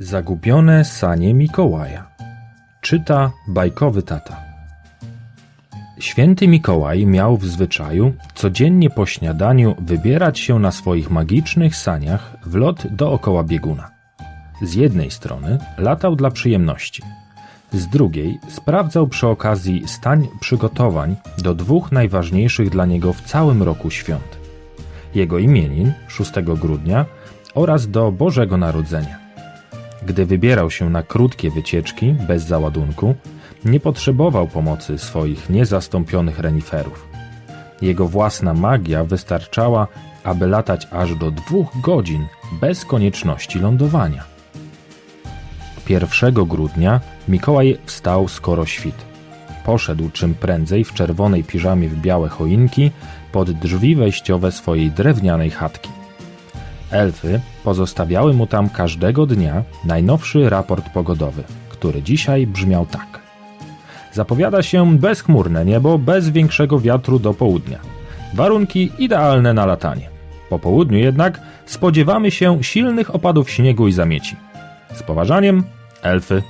Zagubione sanie Mikołaja. Czyta bajkowy tata. Święty Mikołaj miał w zwyczaju codziennie po śniadaniu wybierać się na swoich magicznych saniach w lot dookoła bieguna. Z jednej strony latał dla przyjemności, z drugiej sprawdzał przy okazji stań przygotowań do dwóch najważniejszych dla niego w całym roku świąt: jego imienin 6 grudnia oraz do Bożego Narodzenia. Gdy wybierał się na krótkie wycieczki bez załadunku, nie potrzebował pomocy swoich niezastąpionych reniferów. Jego własna magia wystarczała, aby latać aż do dwóch godzin bez konieczności lądowania. 1 grudnia Mikołaj wstał skoro świt. Poszedł czym prędzej w czerwonej piżamie w białe choinki pod drzwi wejściowe swojej drewnianej chatki. Elfy pozostawiały mu tam każdego dnia najnowszy raport pogodowy, który dzisiaj brzmiał tak. Zapowiada się bezchmurne niebo bez większego wiatru do południa. Warunki idealne na latanie. Po południu jednak spodziewamy się silnych opadów śniegu i zamieci. Z poważaniem, elfy.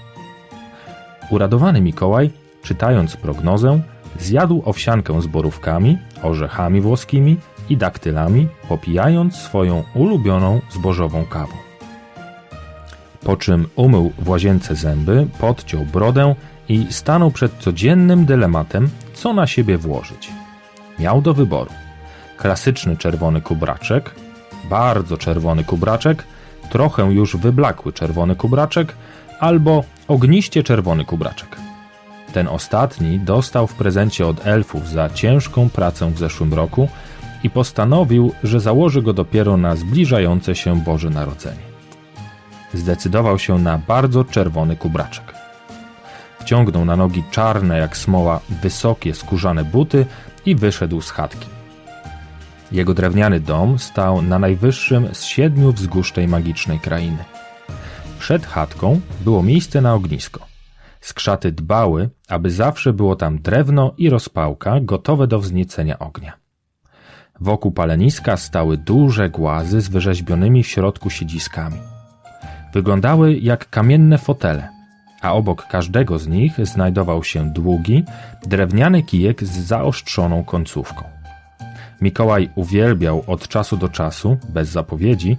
Uradowany Mikołaj, czytając prognozę, zjadł owsiankę z borówkami, orzechami włoskimi i daktylami, popijając swoją ulubioną zbożową kawą. Po czym umył w łazience zęby, podciął brodę i stanął przed codziennym dylematem, co na siebie włożyć. Miał do wyboru klasyczny czerwony kubraczek, bardzo czerwony kubraczek, trochę już wyblakły czerwony kubraczek albo ogniście czerwony kubraczek. Ten ostatni dostał w prezencie od elfów za ciężką pracę w zeszłym roku i postanowił, że założy go dopiero na zbliżające się Boże Narodzenie. Zdecydował się na bardzo czerwony kubraczek. Wciągnął na nogi czarne jak smoła wysokie skórzane buty i wyszedł z chatki. Jego drewniany dom stał na najwyższym z siedmiu wzgórz tej magicznej krainy. Przed chatką było miejsce na ognisko. Skrzaty dbały, aby zawsze było tam drewno i rozpałka gotowe do wzniecenia ognia. Wokół paleniska stały duże głazy z wyrzeźbionymi w środku siedziskami. Wyglądały jak kamienne fotele, a obok każdego z nich znajdował się długi, drewniany kijek z zaostrzoną końcówką. Mikołaj uwielbiał od czasu do czasu, bez zapowiedzi,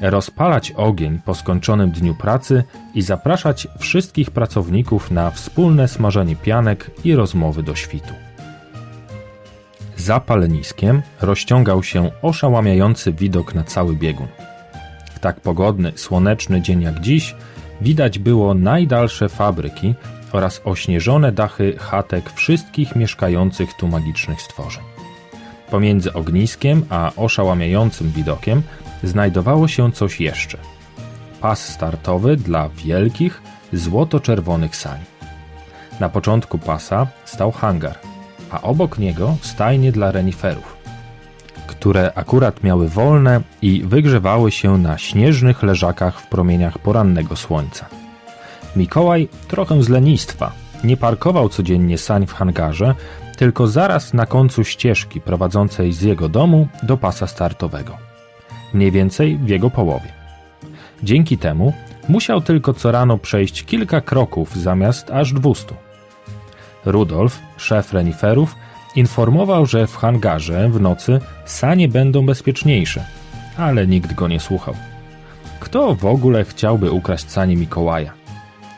rozpalać ogień po skończonym dniu pracy i zapraszać wszystkich pracowników na wspólne smażenie pianek i rozmowy do świtu. Za paleniskiem rozciągał się oszałamiający widok na cały biegun. W tak pogodny, słoneczny dzień jak dziś widać było najdalsze fabryki oraz ośnieżone dachy chatek wszystkich mieszkających tu magicznych stworzeń. Pomiędzy ogniskiem a oszałamiającym widokiem znajdowało się coś jeszcze. Pas startowy dla wielkich, złoto-czerwonych sani. Na początku pasa stał hangar, a obok niego stajnie dla reniferów, które akurat miały wolne i wygrzewały się na śnieżnych leżakach w promieniach porannego słońca. Mikołaj, trochę z lenistwa, nie parkował codziennie sań w hangarze, tylko zaraz na końcu ścieżki prowadzącej z jego domu do pasa startowego. Mniej więcej w jego połowie. Dzięki temu musiał tylko co rano przejść kilka kroków zamiast aż dwustu. Rudolf, szef reniferów, informował, że w hangarze w nocy sanie będą bezpieczniejsze, ale nikt go nie słuchał. Kto w ogóle chciałby ukraść sanie Mikołaja?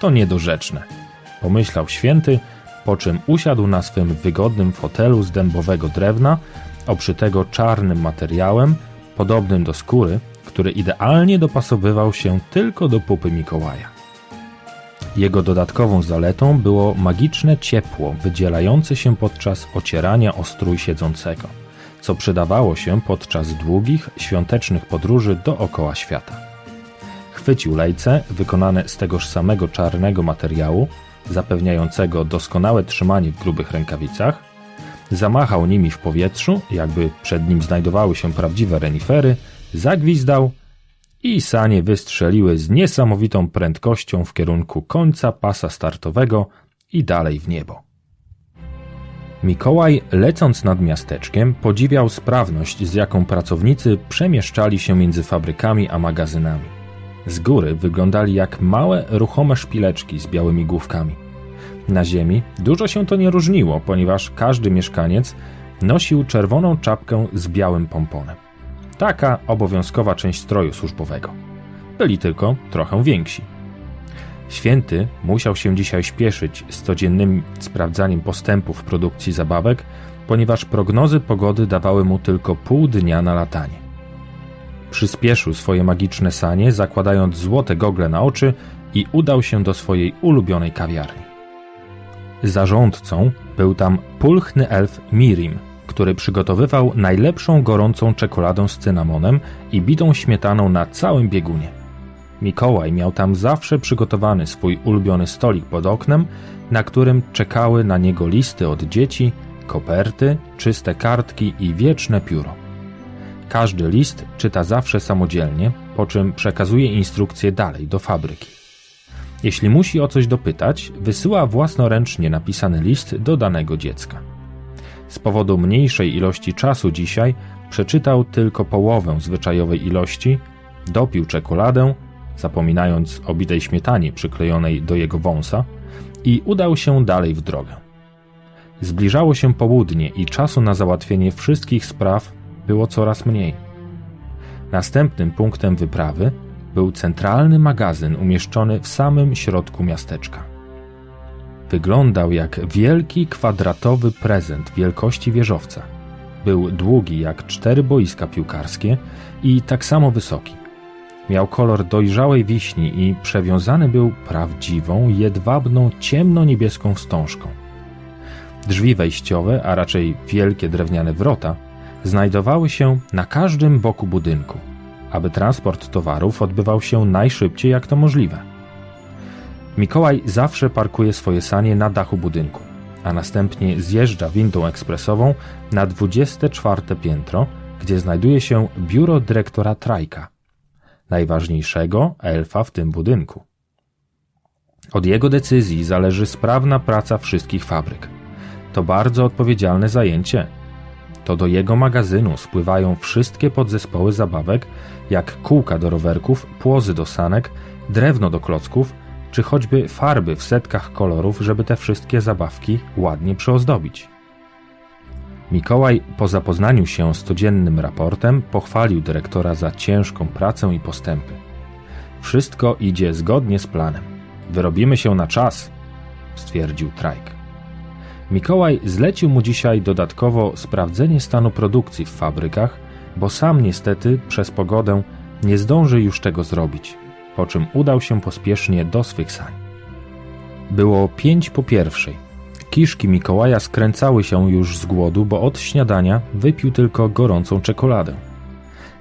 To niedorzeczne, pomyślał święty, po czym usiadł na swym wygodnym fotelu z dębowego drewna, obszytego czarnym materiałem, podobnym do skóry, który idealnie dopasowywał się tylko do pupy Mikołaja. Jego dodatkową zaletą było magiczne ciepło wydzielające się podczas ocierania o strój siedzącego, co przydawało się podczas długich, świątecznych podróży dookoła świata. Chwycił lejce wykonane z tegoż samego czarnego materiału, zapewniającego doskonałe trzymanie w grubych rękawicach, zamachał nimi w powietrzu, jakby przed nim znajdowały się prawdziwe renifery, zagwizdał i sanie wystrzeliły z niesamowitą prędkością w kierunku końca pasa startowego i dalej w niebo. Mikołaj, lecąc nad miasteczkiem, podziwiał sprawność, z jaką pracownicy przemieszczali się między fabrykami a magazynami. Z góry wyglądali jak małe, ruchome szpileczki z białymi główkami. Na ziemi dużo się to nie różniło, ponieważ każdy mieszkaniec nosił czerwoną czapkę z białym pomponem. Taka obowiązkowa część stroju służbowego. Byli tylko trochę więksi. Święty musiał się dzisiaj śpieszyć z codziennym sprawdzaniem postępów w produkcji zabawek, ponieważ prognozy pogody dawały mu tylko pół dnia na latanie. Przyspieszył swoje magiczne sanie, zakładając złote gogle na oczy i udał się do swojej ulubionej kawiarni. Zarządcą był tam pulchny elf Mirim, który przygotowywał najlepszą gorącą czekoladę z cynamonem i bitą śmietaną na całym biegunie. Mikołaj miał tam zawsze przygotowany swój ulubiony stolik pod oknem, na którym czekały na niego listy od dzieci, koperty, czyste kartki i wieczne pióro. Każdy list czyta zawsze samodzielnie, po czym przekazuje instrukcje dalej do fabryki. Jeśli musi o coś dopytać, wysyła własnoręcznie napisany list do danego dziecka. Z powodu mniejszej ilości czasu dzisiaj przeczytał tylko połowę zwyczajowej ilości, dopił czekoladę, zapominając o bitej śmietanie przyklejonej do jego wąsa, i udał się dalej w drogę. Zbliżało się południe i czasu na załatwienie wszystkich spraw było coraz mniej. Następnym punktem wyprawy był centralny magazyn umieszczony w samym środku miasteczka. Wyglądał jak wielki kwadratowy prezent wielkości wieżowca. Był długi jak cztery boiska piłkarskie i tak samo wysoki. Miał kolor dojrzałej wiśni i przewiązany był prawdziwą, jedwabną, ciemno-niebieską wstążką. Drzwi wejściowe, a raczej wielkie drewniane wrota, znajdowały się na każdym boku budynku, aby transport towarów odbywał się najszybciej jak to możliwe. Mikołaj zawsze parkuje swoje sanie na dachu budynku, a następnie zjeżdża windą ekspresową na 24 piętro, gdzie znajduje się biuro dyrektora Trajka, najważniejszego elfa w tym budynku. Od jego decyzji zależy sprawna praca wszystkich fabryk. To bardzo odpowiedzialne zajęcie. To do jego magazynu spływają wszystkie podzespoły zabawek, jak kółka do rowerków, płozy do sanek, drewno do klocków, czy choćby farby w setkach kolorów, żeby te wszystkie zabawki ładnie przyozdobić. Mikołaj po zapoznaniu się z codziennym raportem pochwalił dyrektora za ciężką pracę i postępy. Wszystko idzie zgodnie z planem. Wyrobimy się na czas, stwierdził Trajk. Mikołaj zlecił mu dzisiaj dodatkowo sprawdzenie stanu produkcji w fabrykach, bo sam niestety przez pogodę nie zdąży już tego zrobić, po czym udał się pospiesznie do swych sań. Było pięć po pierwszej. Kiszki Mikołaja skręcały się już z głodu, bo od śniadania wypił tylko gorącą czekoladę.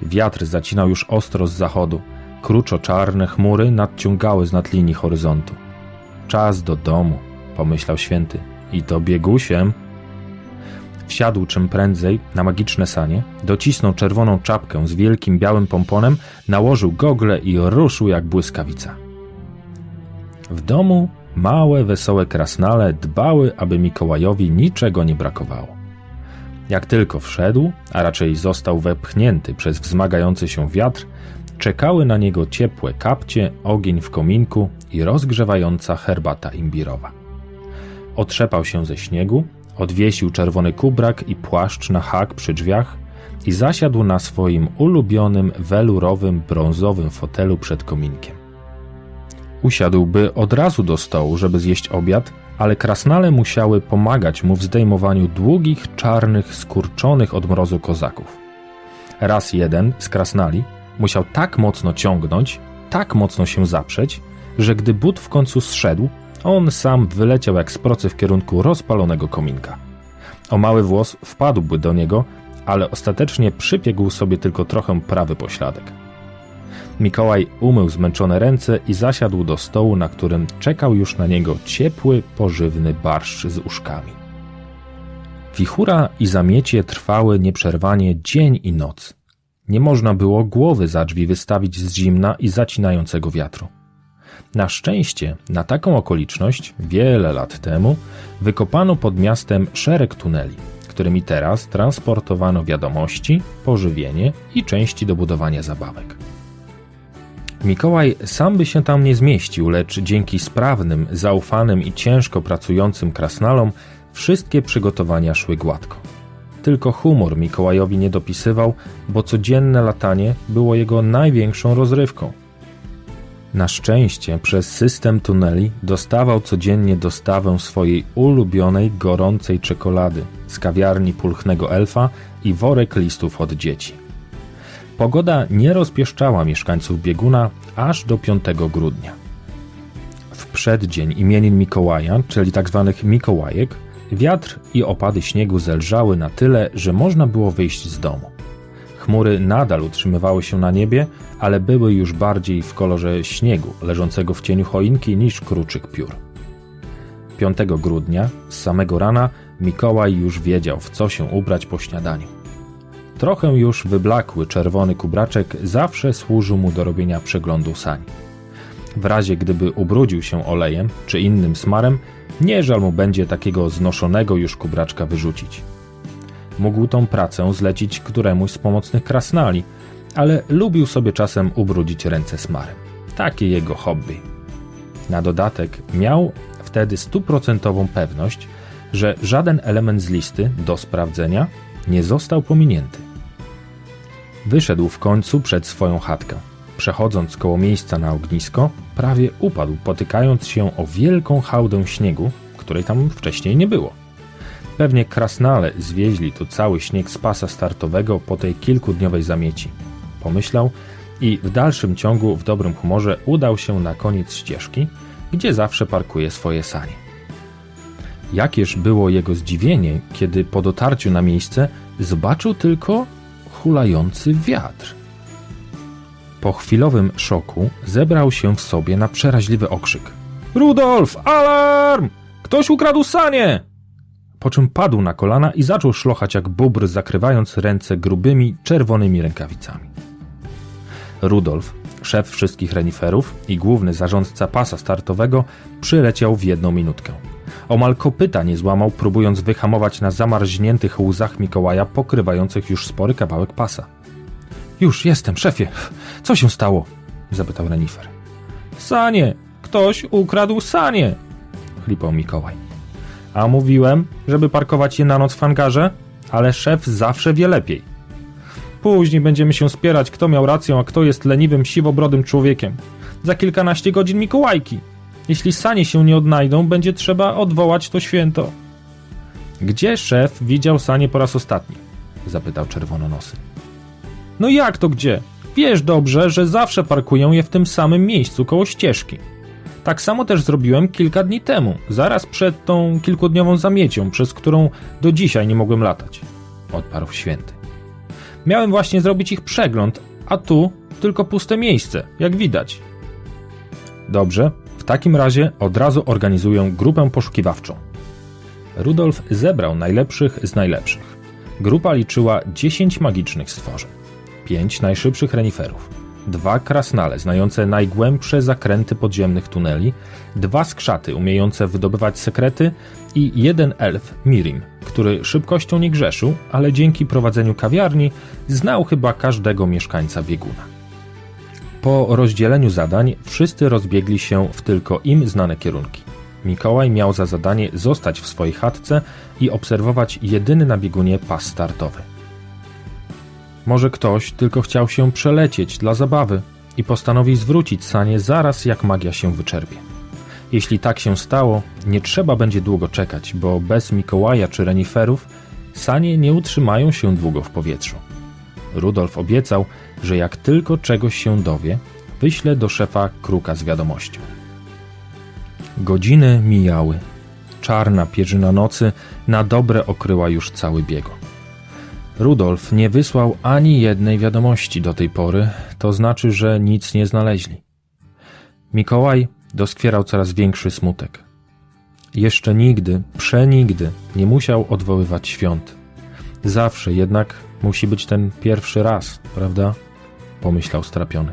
Wiatr zacinał już ostro z zachodu. Kruczo-czarne chmury nadciągały z nad linii horyzontu. Czas do domu, pomyślał święty. I to biegusiem. Wsiadł czym prędzej na magiczne sanie, docisnął czerwoną czapkę z wielkim białym pomponem, nałożył gogle i ruszył jak błyskawica. W domu małe, wesołe krasnale dbały, aby Mikołajowi niczego nie brakowało. Jak tylko wszedł, a raczej został wepchnięty przez wzmagający się wiatr, czekały na niego ciepłe kapcie, ogień w kominku i rozgrzewająca herbata imbirowa. Otrzepał się ze śniegu, odwiesił czerwony kubrak i płaszcz na hak przy drzwiach i zasiadł na swoim ulubionym welurowym, brązowym fotelu przed kominkiem. Usiadłby od razu do stołu, żeby zjeść obiad, ale krasnale musiały pomagać mu w zdejmowaniu długich, czarnych, skurczonych od mrozu kozaków. Raz jeden z krasnali musiał tak mocno ciągnąć, tak mocno się zaprzeć, że gdy but w końcu zszedł, on sam wyleciał jak z procy w kierunku rozpalonego kominka. O mały włos wpadłby do niego, ale ostatecznie przypiegł sobie tylko trochę prawy pośladek. Mikołaj umył zmęczone ręce i zasiadł do stołu, na którym czekał już na niego ciepły, pożywny barszcz z uszkami. Wichura i zamiecie trwały nieprzerwanie dzień i noc. Nie można było głowy za drzwi wystawić z zimna i zacinającego wiatru. Na szczęście, na taką okoliczność, wiele lat temu, wykopano pod miastem szereg tuneli, którymi teraz transportowano wiadomości, pożywienie i części do budowania zabawek. Mikołaj sam by się tam nie zmieścił, lecz dzięki sprawnym, zaufanym i ciężko pracującym krasnalom wszystkie przygotowania szły gładko. Tylko humor Mikołajowi nie dopisywał, bo codzienne latanie było jego największą rozrywką. Na szczęście przez system tuneli dostawał codziennie dostawę swojej ulubionej gorącej czekolady z kawiarni pulchnego elfa i worek listów od dzieci. Pogoda nie rozpieszczała mieszkańców bieguna aż do 5 grudnia. W przeddzień imienin Mikołaja, czyli tzw. Mikołajek, wiatr i opady śniegu zelżały na tyle, że można było wyjść z domu. Chmury nadal utrzymywały się na niebie, ale były już bardziej w kolorze śniegu leżącego w cieniu choinki niż kruczych piór. 5 grudnia, z samego rana, Mikołaj już wiedział, w co się ubrać po śniadaniu. Trochę już wyblakły czerwony kubraczek zawsze służył mu do robienia przeglądu sani. W razie gdyby ubrudził się olejem czy innym smarem, nie żal mu będzie takiego znoszonego już kubraczka wyrzucić. Mógł tą pracę zlecić któremuś z pomocnych krasnali, ale lubił sobie czasem ubrudzić ręce smarem. Takie jego hobby. Na dodatek miał wtedy stuprocentową pewność, że żaden element z listy do sprawdzenia nie został pominięty. Wyszedł w końcu przed swoją chatkę. Przechodząc koło miejsca na ognisko, prawie upadł, potykając się o wielką hałdę śniegu, której tam wcześniej nie było. Pewnie krasnale zwieźli tu cały śnieg z pasa startowego po tej kilkudniowej zamieci. Pomyślał i w dalszym ciągu w dobrym humorze udał się na koniec ścieżki, gdzie zawsze parkuje swoje sanie. Jakież było jego zdziwienie, kiedy po dotarciu na miejsce zobaczył tylko hulający wiatr. Po chwilowym szoku zebrał się w sobie na przeraźliwy okrzyk. Rudolf, alarm! Ktoś ukradł sanie! Po czym padł na kolana i zaczął szlochać jak bóbr, zakrywając ręce grubymi, czerwonymi rękawicami. Rudolf, szef wszystkich reniferów i główny zarządca pasa startowego, przyleciał w jedną minutkę. Omal kopyta nie złamał, próbując wyhamować na zamarzniętych łzach Mikołaja, pokrywających już spory kawałek pasa. Już jestem, szefie. Co się stało? zapytał renifer. Sanie! Ktoś ukradł sanie! chlipał Mikołaj. A mówiłem, żeby parkować je na noc w hangarze, ale szef zawsze wie lepiej. Później będziemy się spierać, kto miał rację, a kto jest leniwym, siwobrodym człowiekiem. Za kilkanaście godzin Mikołajki. Jeśli sanie się nie odnajdą, będzie trzeba odwołać to święto. Gdzie szef widział sanie po raz ostatni? zapytał czerwononosy. No jak to gdzie? Wiesz dobrze, że zawsze parkuję je w tym samym miejscu koło ścieżki. Tak samo też zrobiłem kilka dni temu, zaraz przed tą kilkudniową zamiecią, przez którą do dzisiaj nie mogłem latać. Odparł święty. Miałem właśnie zrobić ich przegląd, a tu tylko puste miejsce, jak widać. Dobrze, w takim razie od razu organizuję grupę poszukiwawczą. Rudolf zebrał najlepszych z najlepszych. Grupa liczyła 10 magicznych stworzeń, 5 najszybszych reniferów, dwa krasnale znające najgłębsze zakręty podziemnych tuneli, dwa skrzaty umiejące wydobywać sekrety i jeden elf, Mirim, który szybkością nie grzeszył, ale dzięki prowadzeniu kawiarni znał chyba każdego mieszkańca bieguna. Po rozdzieleniu zadań wszyscy rozbiegli się w tylko im znane kierunki. Mikołaj miał za zadanie zostać w swojej chatce i obserwować jedyny na biegunie pas startowy. Może ktoś tylko chciał się przelecieć dla zabawy i postanowi zwrócić sanie zaraz jak magia się wyczerpie. Jeśli tak się stało, nie trzeba będzie długo czekać, bo bez Mikołaja czy reniferów sanie nie utrzymają się długo w powietrzu. Rudolf obiecał, że jak tylko czegoś się dowie, wyśle do szefa kruka z wiadomością. Godziny mijały. Czarna pierzyna nocy na dobre okryła już cały biegun. Rudolf nie wysłał ani jednej wiadomości do tej pory, to znaczy, że nic nie znaleźli. Mikołaj doskwierał coraz większy smutek. Jeszcze nigdy, przenigdy nie musiał odwoływać świąt. Zawsze jednak musi być ten pierwszy raz, prawda? Pomyślał strapiony.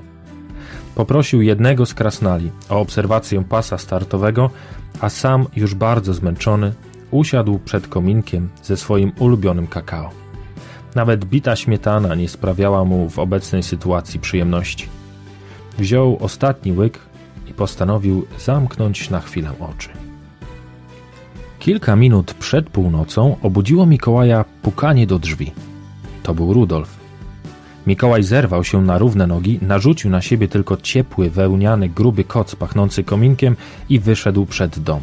Poprosił jednego z krasnali o obserwację pasa startowego, a sam, już bardzo zmęczony, usiadł przed kominkiem ze swoim ulubionym kakao. Nawet bita śmietana nie sprawiała mu w obecnej sytuacji przyjemności. wziął ostatni łyk i postanowił zamknąć na chwilę oczy. Kilka minut przed północą obudziło Mikołaja pukanie do drzwi. To był Rudolf. Mikołaj zerwał się na równe nogi, narzucił na siebie tylko ciepły, wełniany, gruby koc pachnący kominkiem i wyszedł przed dom.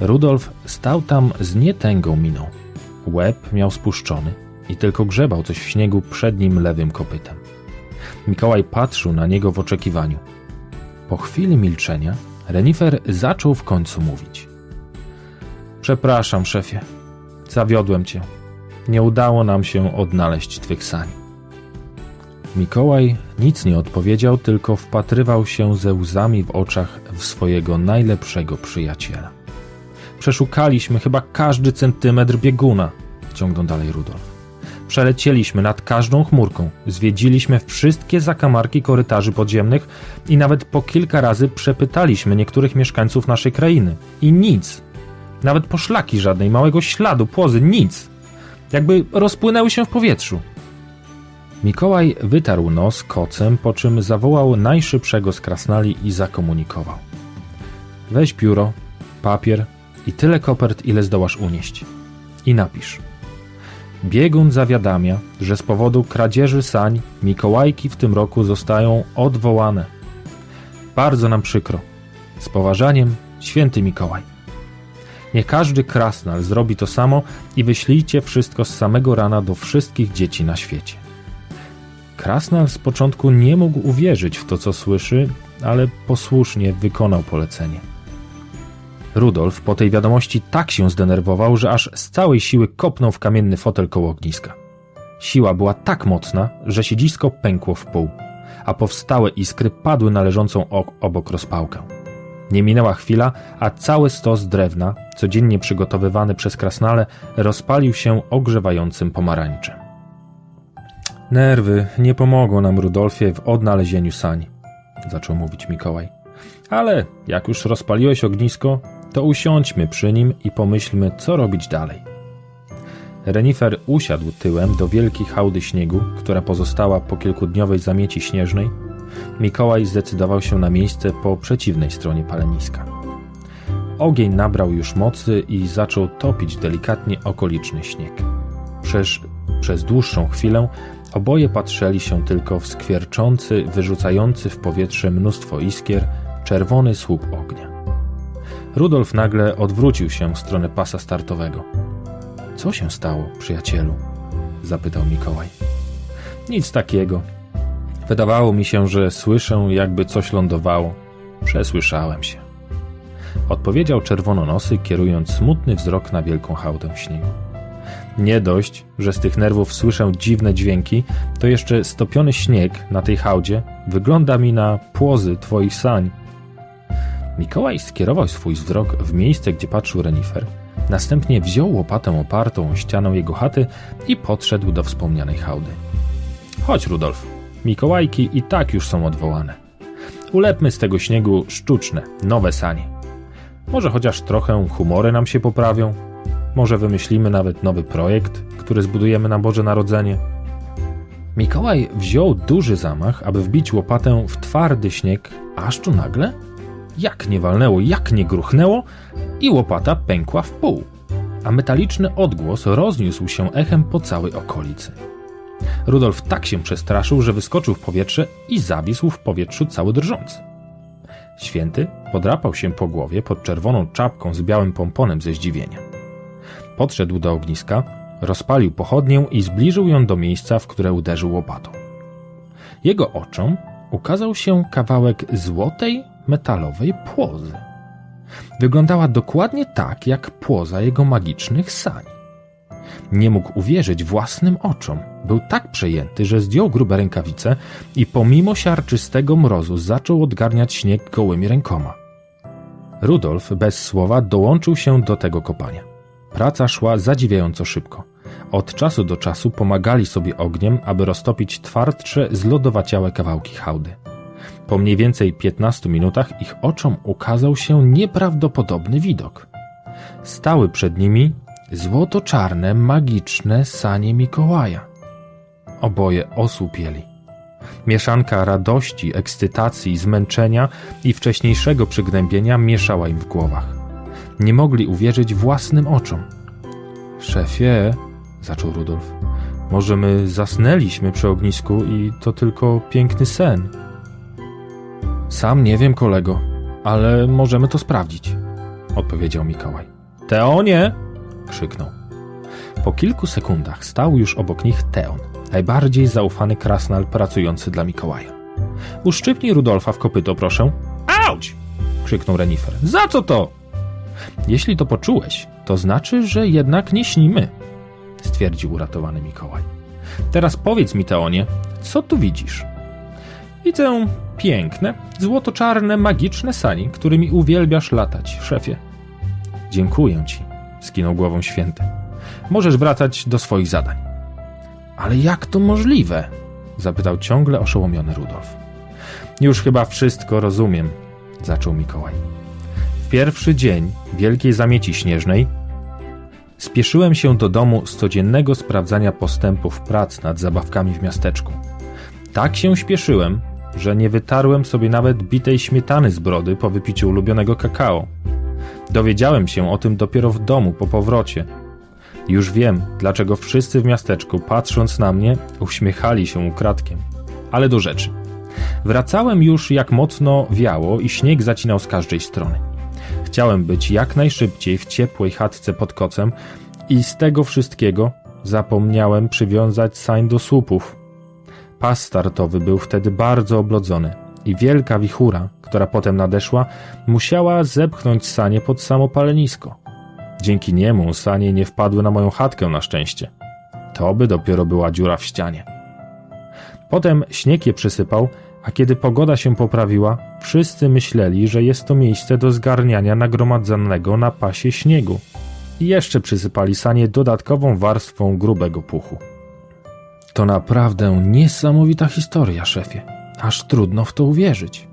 Rudolf stał tam z nietęgą miną. Łeb miał spuszczony i tylko grzebał coś w śniegu przed nim lewym kopytem. Mikołaj patrzył na niego w oczekiwaniu. Po chwili milczenia Renifer zaczął w końcu mówić. Przepraszam, szefie. Zawiodłem cię. Nie udało nam się odnaleźć twych sani. Mikołaj nic nie odpowiedział, tylko wpatrywał się ze łzami w oczach w swojego najlepszego przyjaciela. Przeszukaliśmy chyba każdy centymetr bieguna, ciągnął dalej Rudolf. Przelecieliśmy nad każdą chmurką, zwiedziliśmy wszystkie zakamarki korytarzy podziemnych i nawet po kilka razy przepytaliśmy niektórych mieszkańców naszej krainy. I nic. Nawet poszlaki żadnej, małego śladu, płozy, nic. Jakby rozpłynęły się w powietrzu. Mikołaj wytarł nos kocem, po czym zawołał najszybszego z krasnali i zakomunikował. Weź pióro, papier i tyle kopert, ile zdołasz unieść. I napisz. Biegun zawiadamia, że z powodu kradzieży sań Mikołajki w tym roku zostają odwołane. Bardzo nam przykro. Z poważaniem, święty Mikołaj. Niech każdy krasnal zrobi to samo i wyślijcie wszystko z samego rana do wszystkich dzieci na świecie. Krasnal z początku nie mógł uwierzyć w to, co słyszy, ale posłusznie wykonał polecenie. Rudolf po tej wiadomości tak się zdenerwował, że aż z całej siły kopnął w kamienny fotel koło ogniska. Siła była tak mocna, że siedzisko pękło w pół, a powstałe iskry padły na leżącą obok rozpałkę. Nie minęła chwila, a cały stos drewna, codziennie przygotowywany przez krasnale, rozpalił się ogrzewającym pomarańczem. Nerwy nie pomogą nam, Rudolfie, w odnalezieniu sań, zaczął mówić Mikołaj. Ale jak już rozpaliłeś ognisko, to usiądźmy przy nim i pomyślmy, co robić dalej. Renifer usiadł tyłem do wielkiej hałdy śniegu, która pozostała po kilkudniowej zamieci śnieżnej. Mikołaj zdecydował się na miejsce po przeciwnej stronie paleniska. Ogień nabrał już mocy i zaczął topić delikatnie okoliczny śnieg. Przez, przez dłuższą chwilę oboje patrzyli się tylko w skwierczący, wyrzucający w powietrze mnóstwo iskier, czerwony słup ognia. Rudolf nagle odwrócił się w stronę pasa startowego. Co się stało, przyjacielu? zapytał Mikołaj. Nic takiego. Wydawało mi się, że słyszę, jakby coś lądowało. Przesłyszałem się. Odpowiedział czerwononosy, kierując smutny wzrok na wielką hałdę śniegu. Nie dość, że z tych nerwów słyszę dziwne dźwięki, to jeszcze stopiony śnieg na tej hałdzie wygląda mi na płozy twoich sań. Mikołaj skierował swój wzrok w miejsce, gdzie patrzył Renifer, następnie wziął łopatę opartą o ścianę jego chaty i podszedł do wspomnianej hałdy. Chodź, Rudolf. Mikołajki i tak już są odwołane. Ulepmy z tego śniegu sztuczne, nowe sanie. Może chociaż trochę humory nam się poprawią. Może wymyślimy nawet nowy projekt, który zbudujemy na Boże Narodzenie. Mikołaj wziął duży zamach, aby wbić łopatę w twardy śnieg, aż tu nagle jak nie walnęło, jak nie gruchnęło i łopata pękła w pół, a metaliczny odgłos rozniósł się echem po całej okolicy. Rudolf tak się przestraszył, że wyskoczył w powietrze i zawisł w powietrzu cały drżący. Święty podrapał się po głowie pod czerwoną czapką z białym pomponem ze zdziwienia. Podszedł do ogniska, rozpalił pochodnię i zbliżył ją do miejsca, w które uderzył łopatą. Jego oczom ukazał się kawałek złotej, metalowej płozy. Wyglądała dokładnie tak, jak płoza jego magicznych sań. Nie mógł uwierzyć własnym oczom. Był tak przejęty, że zdjął grube rękawice i pomimo siarczystego mrozu zaczął odgarniać śnieg gołymi rękoma. Rudolf bez słowa dołączył się do tego kopania. Praca szła zadziwiająco szybko. Od czasu do czasu pomagali sobie ogniem, aby roztopić twardsze, zlodowaciałe kawałki hałdy. Po mniej więcej 15 minutach ich oczom ukazał się nieprawdopodobny widok. Stały przed nimi złoto-czarne, magiczne sanie Mikołaja. Oboje osłupieli. Mieszanka radości, ekscytacji, zmęczenia i wcześniejszego przygnębienia mieszała im w głowach. Nie mogli uwierzyć własnym oczom. Szefie, zaczął Rudolf, może my zasnęliśmy przy ognisku i to tylko piękny sen. Sam nie wiem, kolego, ale możemy to sprawdzić, odpowiedział Mikołaj. Teonie! krzyknął. Po kilku sekundach stał już obok nich Teon, najbardziej zaufany krasnal pracujący dla Mikołaja. Uszczypnij Rudolfa w kopyto, proszę. Auć! krzyknął Renifer. Za co to? Jeśli to poczułeś, to znaczy, że jednak nie śnimy, stwierdził uratowany Mikołaj. Teraz powiedz mi, Teonie, co tu widzisz? Widzę piękne, złoto-czarne, magiczne sani, którymi uwielbiasz latać, szefie. Dziękuję ci, skinął głową święty. Możesz wracać do swoich zadań. Ale jak to możliwe? zapytał ciągle oszołomiony Rudolf. Już chyba wszystko rozumiem, zaczął Mikołaj. W pierwszy dzień wielkiej zamieci śnieżnej spieszyłem się do domu z codziennego sprawdzania postępów prac nad zabawkami w miasteczku. Tak się śpieszyłem, że nie wytarłem sobie nawet bitej śmietany z brody po wypiciu ulubionego kakao. Dowiedziałem się o tym dopiero w domu po powrocie. Już wiem, dlaczego wszyscy w miasteczku, patrząc na mnie, uśmiechali się ukradkiem. Ale do rzeczy. Wracałem już jak mocno wiało i śnieg zacinał z każdej strony. Chciałem być jak najszybciej w ciepłej chatce pod kocem i z tego wszystkiego zapomniałem przywiązać sań do słupów. Pas startowy był wtedy bardzo oblodzony i wielka wichura, która potem nadeszła, musiała zepchnąć sanie pod samo palenisko. Dzięki niemu sanie nie wpadły na moją chatkę na szczęście. To by dopiero była dziura w ścianie. Potem śnieg je przysypał, a kiedy pogoda się poprawiła, wszyscy myśleli, że jest to miejsce do zgarniania nagromadzonego na pasie śniegu. I jeszcze przysypali sanie dodatkową warstwą grubego puchu. To naprawdę niesamowita historia, szefie. Aż trudno w to uwierzyć,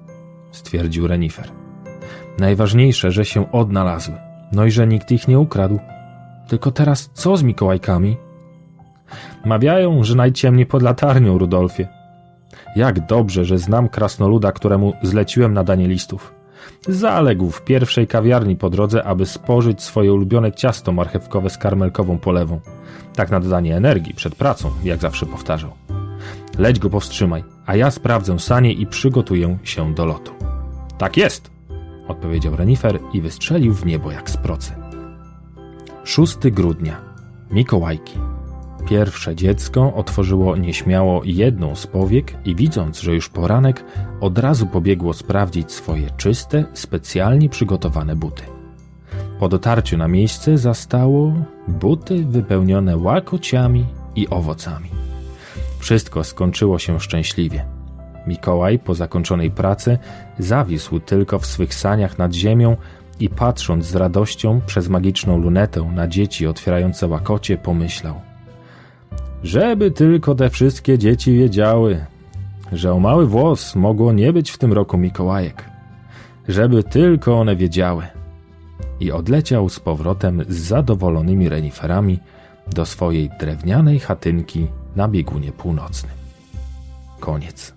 stwierdził Renifer. Najważniejsze, że się odnalazły, no i że nikt ich nie ukradł. Tylko teraz co z Mikołajkami? Mawiają, że najciemniej pod latarnią, Rudolfie. Jak dobrze, że znam krasnoluda, któremu zleciłem nadanie listów. Zaległ w pierwszej kawiarni po drodze, aby spożyć swoje ulubione ciasto marchewkowe z karmelkową polewą. Tak na dodanie energii przed pracą, jak zawsze powtarzał. Leć go powstrzymaj, a ja sprawdzę sanie i przygotuję się do lotu. Tak jest, odpowiedział Renifer i wystrzelił w niebo jak z procy. 6 grudnia. Mikołajki. Pierwsze dziecko otworzyło nieśmiało jedną z powiek i widząc, że już poranek, od razu pobiegło sprawdzić swoje czyste, specjalnie przygotowane buty. Po dotarciu na miejsce zastało buty wypełnione łakociami i owocami. Wszystko skończyło się szczęśliwie. Mikołaj po zakończonej pracy zawisł tylko w swych saniach nad ziemią i patrząc z radością przez magiczną lunetę na dzieci otwierające łakocie, pomyślał – żeby tylko te wszystkie dzieci wiedziały, że o mały włos mogło nie być w tym roku Mikołajek. Żeby tylko one wiedziały. I odleciał z powrotem z zadowolonymi reniferami do swojej drewnianej chatynki na biegunie północnym. Koniec.